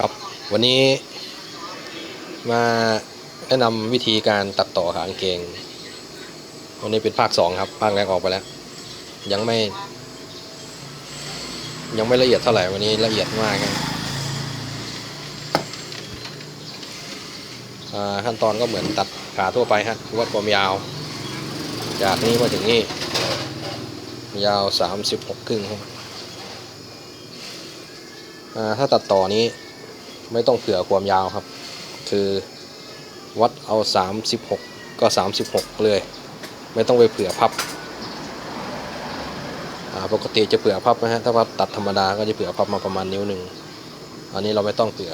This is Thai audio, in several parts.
ครับวันนี้มาแนะนำวิธีการตัดต่อหางเกง วันนี้เป็นภาคสองครับ ภาคแรกออกไปแล้ว ยังไม่ ยังไม่ละเอียดเท่าไหร่วันนี้ละเอียดมากครับขั้นตอนก็เหมือนตัดขาทั่วไปฮะวัดความยาว จากนี้มาถึงนี่ยาว 36ครึ่งครับถ้าตัดต่อนี้ ไม่ต้องเผื่อความยาวครับ คือวัดเอา 36 ก็ 36 เลย ไม่ต้องไปเผื่อพับปกติจะเผื่อพับนะฮะถ้าว่าตัดธรรมดาก็จะเผื่อพับมาประมาณนิ้วหนึ่งอันนี้เราไม่ต้องเผื่อ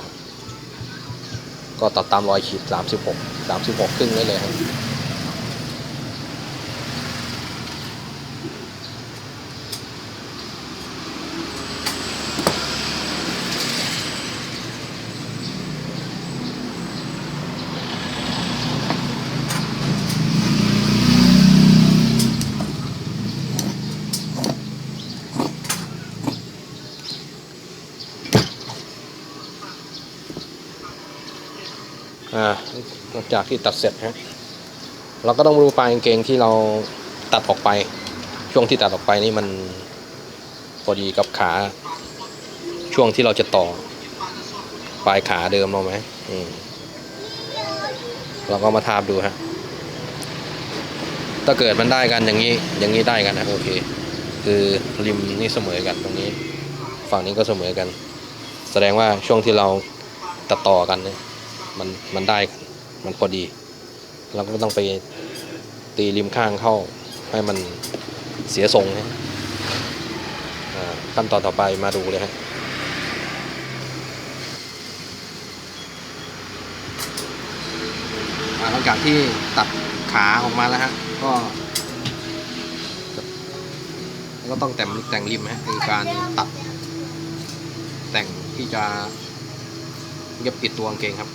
ก็ตัดตามรอยขีด 36 36 ครึ่งได้เลยครับ อ่าหลังจากที่ตัดเสร็จฮะเราก็ต้องดูปลายกางเกงที่เราตัดออกไป ช่วงที่ตัดออกไปนี่มันพอดีกับขา ช่วงที่เราจะต่อ ปลายขาเดิมเราไหมอืมเราก็มาทาบดูฮะถ้าเกิดมันได้กันอย่างนี้ อย่างนี้ได้กันนะโอเค คือริมนี่เสมอกันตรงนี้ ฝั่งนี้ก็เสมอกัน แสดงว่าช่วงที่เราตัดต่อกันเนี่ย มันมันได้กันมันพอดี เราก็ไม่ต้องไปตีริมข้างเข้าให้มันเสียทรงนะขั้นตอนต่อไปมาดูเลยฮะหลังจากที่ตัดขาออกมาแล้วฮะ ก็ก็ต้องแต่งแต่งริมฮะคือการตัด แต่งที่จะเย็บปิดตัวกางเกงครับ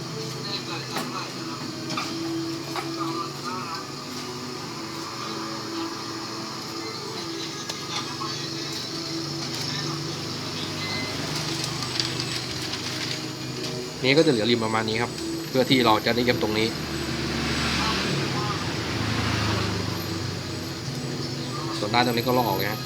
นี้ก็จะเหลือริมประมาณนี้ครับ เพื่อที่เราจะได้เย็บตรงนี้ ส่วนด้านตรงนี้ก็ลอกออกนะ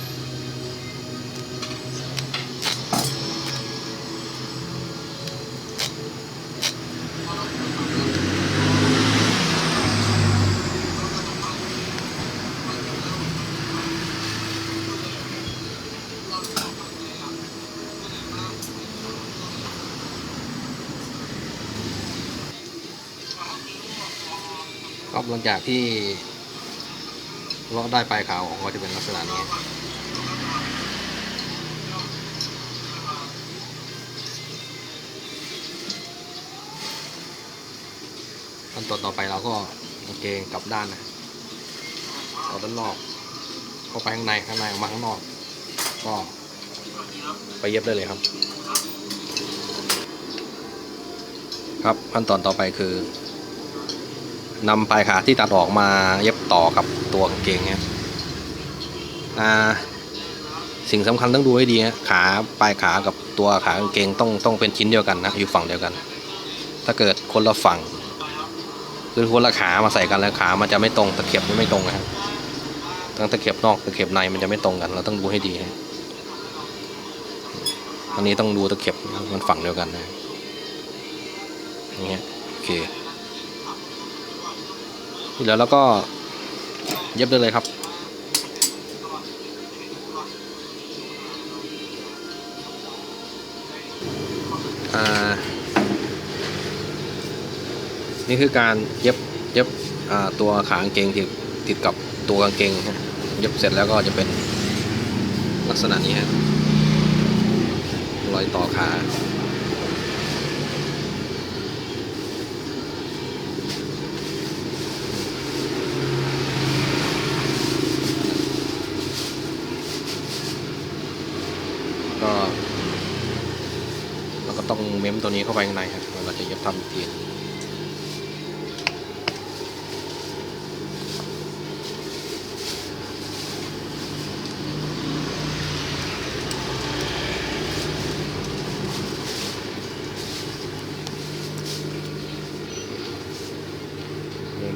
หลังจากที่เลาะได้ปลายขาวออกก็จะเป็นลักษณะนี้ขั้นตอนต่อไปเราก็กางเกงกลับด้านนะเอาด้านนอกเข้าไปข้างในข้างในออกมาข้างนอก ก็ไปเย็บได้เลยครับ ครับขั้นตอนต่อไปคือ นำปลายขาที่ตัดออกมาเย็บต่อกับตัวกางเกงเนี่ยอ่าสิ่งสำคัญต้องดูให้ดีฮะขาปลายขากับตัวขากางเกงต้องต้องเป็นชิ้นเดียวกันนะอยู่ฝั่งเดียวกัน ถ้าเกิดคนละฝั่งคือคนละขามาใส่กันแล้วขามันจะไม่ตรงตะเข็บไม่ตรงนะครับทั้งตะเข็บนอกตะเข็บในมันจะไม่ตรงกัน เราต้องดูให้ดีอันนี้ต้องดูตะเข็บมันฝั่งเดียวกันนะอย่างเงี้ยโอเค ที่เหลือแล้วก็เย็บได้เลยครับอ่านี่คือการเย็บเย็บตัวขากางเกงที่ติดกับตัวกางเกงฮะเย็บเสร็จแล้วก็จะเป็นลักษณะนี้ฮะรอยต่อขา ต้องเม้มตัวนี้เข้าไปข้างในครับเราจะเย็บทำอีกที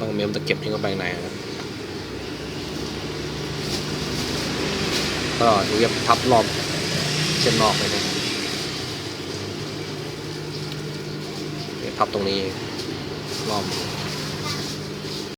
ต้องเม้มตะเก็บทิ้งเข้าไปข้างในนะก็เรียบทับรอบเช่นนอกเลยนะ พับตรงนี้รอบ